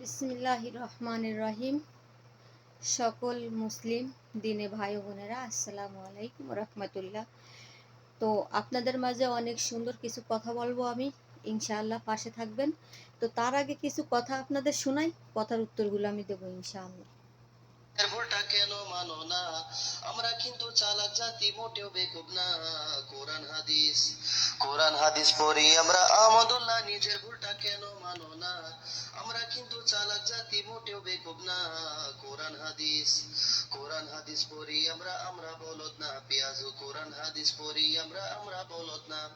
বিসমিল্লাহ রহমান রহিম সকল মুসলিম দিনে ভাই বোনেরা, আসসালামু আলাইকুম রহমতুল্লাহ। তো আপনাদের মাঝে অনেক সুন্দর কিছু কথা বলব আমি, ইনশাআল্লাহ পাশে থাকবেন। তো তার আগে কিছু কথা আপনাদের শোনাই, কথার উত্তরগুলো আমি দেবো ইনশাআল্লাহ। কেন মানো না? আমরা কিন্তু চালাক জাতি, মোটেও বেকুব না। কোরআন, হাদিস। কোরআন, হাদিস পড়ি আমরা। নিজের ভুলটা কেন কিন্তু চালাক জাতি মোটেও বেকুব না। কোরআন, হাদিস কোরআন, হাদিস পড়ি আমরা আমরা বলদ না পেঁয়াজু। কোরআন, হাদিস পড়ি আমরা আমরা বলদ না।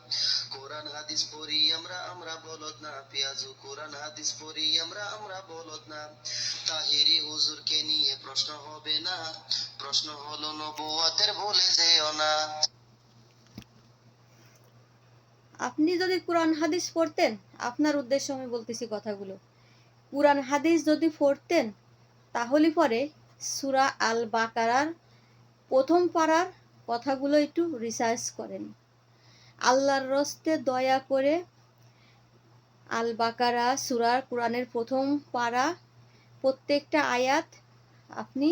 কোরআন, হাদিস পড়ি আমরা আমরা বলদ না পেঁয়াজু। কোরআন, হাদিস পড়ি আমরা আমরা বলদ না। তাহিরি হুজুরকে নিয়ে প্রশ্ন হবে না। প্রশ্ন হলো, নবুয়াতের ভুলে যেও না। আপনি যদি কোরআন, হাদিস পড়তেন, আপনার উদ্দেশ্যে আমি বলতেছি কথাগুলো। কোরআন হাদিস যদি পড়তেন, তাহলে পরে সুরা আল বাকারার প্রথম পাড়ার কথাগুলো একটু রিসার্চ করেন। আল্লাহর রস্তে দয়া করে আল বাকারা সুরার কোরআনের প্রথম পাড়া প্রত্যেকটা আয়াত আপনি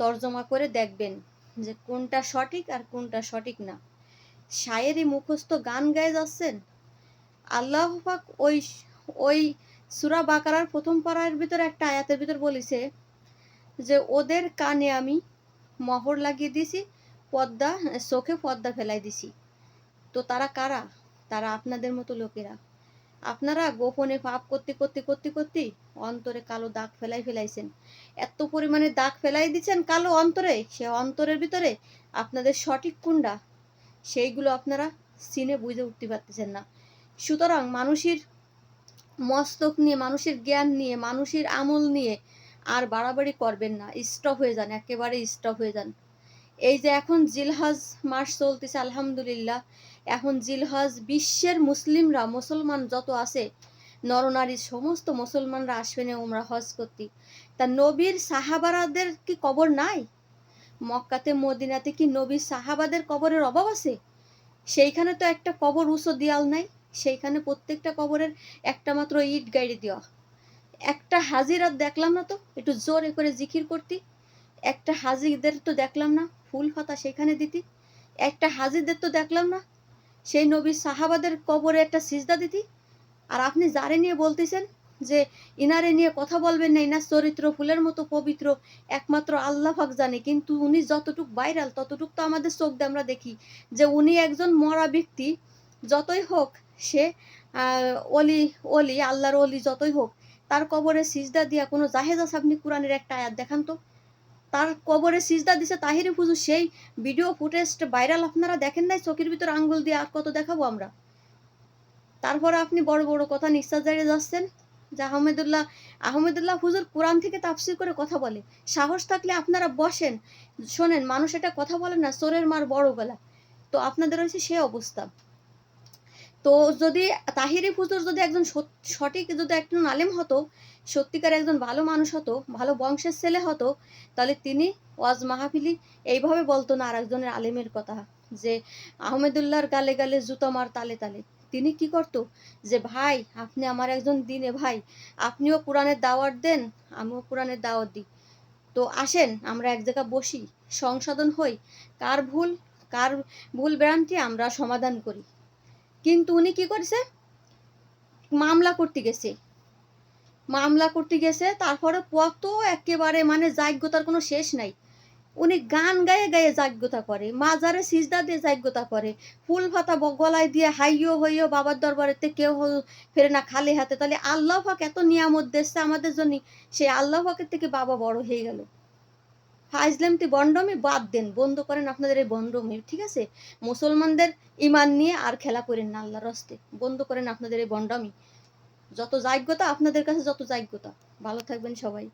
তর্জমা করে দেখবেন যে কোনটা সঠিক আর কোনটা সঠিক না। শায়েরি মুখস্থ গান গায়ে যাচ্ছেন আল্লাহ ওই ওই সুরা বাকারার প্রথম পাড়ার ভিতর একটা আয়াতের ভিতর বলেছে যে, ওদের কানে আমি মহর লাগিয়ে দিছি পর্দা চোখে পর্দা ফেলাই দিছি তো তারা কারা? তারা আপনাদের মতো লোকেরা। আপনারা গোপনে পাপ করতে করতে করতে করতে অন্তরে কালো দাগ ফেলাই ফেলাইছেন। এত পরিমাণে দাগ ফেলাই দিচ্ছেন কালো অন্তরে, সে অন্তরের ভিতরে আপনাদের সঠিক কোনটা? সেইগুলো আপনারা সিনে বুঝে উঠতে পারতেছেন না। সুতরাং মানুষের মস্তক নিয়ে, মানুষের জ্ঞান নিয়ে, মানুষের আমল নিয়ে আর বাড়াবাড়ি করবেন না। স্টপ হয়ে যান, একেবারে স্টপ হয়ে যান। এই যে এখন জিলহজ মাস চলতেছে, আলহামদুলিল্লাহ। এখন জিলহজ বিশ্বের মুসলিমরা, মুসলমান যত আছে, নরনারী সমস্ত মুসলমানরা আসবেন ওমরা হজ করতে। তা নবীর সাহাবারাদের কি কবর নাই? মক্কাতে, মদিনাতে কি নবীর সাহাবাদের কবরের অভাব আছে? সেইখানে তো একটা কবর উঁচু দেয়াল নাই। সেইখানে প্রত্যেকটা কবরের একটা মাত্র ইট গাইড়ে দেওয়া। একটা হাজিরাত দেখলাম না তো? একটু জোরে করে জিকির করতি। একটা হাজিদের তো দেখলাম না, ফুল পাতা সেখানে দিতি। একটা হাজিদের তো দেখলাম না, সেই নবীর সাহাবাদের কবরে একটা সিজদা দিতি। আর আপনি যারে নিয়ে বলতেছেন যে, ইনারে নিয়ে কথা বলবেন না, ইনার চরিত্র ফুলের মতো পবিত্র, একমাত্র আল্লাহ পাক জানে। কিন্তু উনি যতটুক ভাইরাল ততটুক তো আমাদের চোখ দিয়ে আমরা দেখি যে উনি একজন মরা ব্যক্তি যতই হোক, সে অলি অলি আল্লাহর অলি যতই হোক, তার কবরে সিজদা দিয়া কোনো জাহেজ আছে? কোরআনের একটা আয়াত দেখান তো। তার কবরে সিজদা দিছে তাহিরি ফুজু সেই ভিডিও ফুটেজটা ভাইরাল আপনারা দেখেন নাই? চোখের ভিতর আঙ্গুল দিয়ে আর কত দেখাবো আমরা? তারপরে আপনি বড় বড় কথা নিঃশ্বাস জারিয়ে যাচ্ছেন, যে আহমেদুল্লাহ আহমেদুল্লাহ হুজুর কোরআন থেকে তাফসির করে কথা বলে। সাহস থাকলে আপনারা বসেন, শোনেন, মানুষ এটা কথা বলে না, চোরের মার বড় গলা। তো আপনাদের হচ্ছে সে অবস্থা। তো যদি তাহিরি হুজুর যদি একজন সঠিক যদি একজন আলেম হতো, সত্যিকার একজন ভালো মানুষ হতো, ভালো বংশের ছেলে হতো, তাহলে তিনি ওয়াজ মাহফিলি এইভাবে বলতো না আর একজনের আলেমের কথা, যে আহমেদুল্লাহর গালে গালে জুতো মার তালে তালে। তিনি কি করতো? যে, ভাই, আপনি আমার একজন দিনে ভাই, আপনিও কোরআনের দাওয়াত দেন, আমিও কোরআনের দাওয়াত দিই। তো আসেন, আমরা এক জায়গায় বসি, সংশোধন হই, কার ভুল কার ভুল ভ্রান্তি আমরা সমাধান করি। কিন্তু উনি কি করছে? মামলা করতে গেছে। মামলা করতে গেছে, তারপরে কত একেবারে মানে যাজ্ঞতার কোনো শেষ নাই। উনি গান গায়ে গায়ে যাজ্ঞতা করে, মাজারে সিজদা দিয়ে যাজ্ঞতা করে, ফুল ফাতা গলায় দিয়ে হাইও হইও বাবার দরবারেতে কেউ ফেরে না খালি হাতে। তাহলে আল্লাহ পাক এত নিয়ামত দিচ্ছে আমাদের জন্য সেই আল্লাহ পাকের থেকে বাবা বড় হয়ে গেল। ফাইজলামতি বন্ডমি বাদ দেন, বন্ধ করেন আপনাদের এই বন্ডমি, ঠিক আছে? মুসলমানদের ইমান নিয়ে আর খেলা করেন না আল্লাহর রস্তে বন্ধ করেন আপনাদের এই বন্ডমি। যত যোগ্যতা আপনাদের কাছে, যত যাজ্ঞতা ভালো থাকবেন সবাই।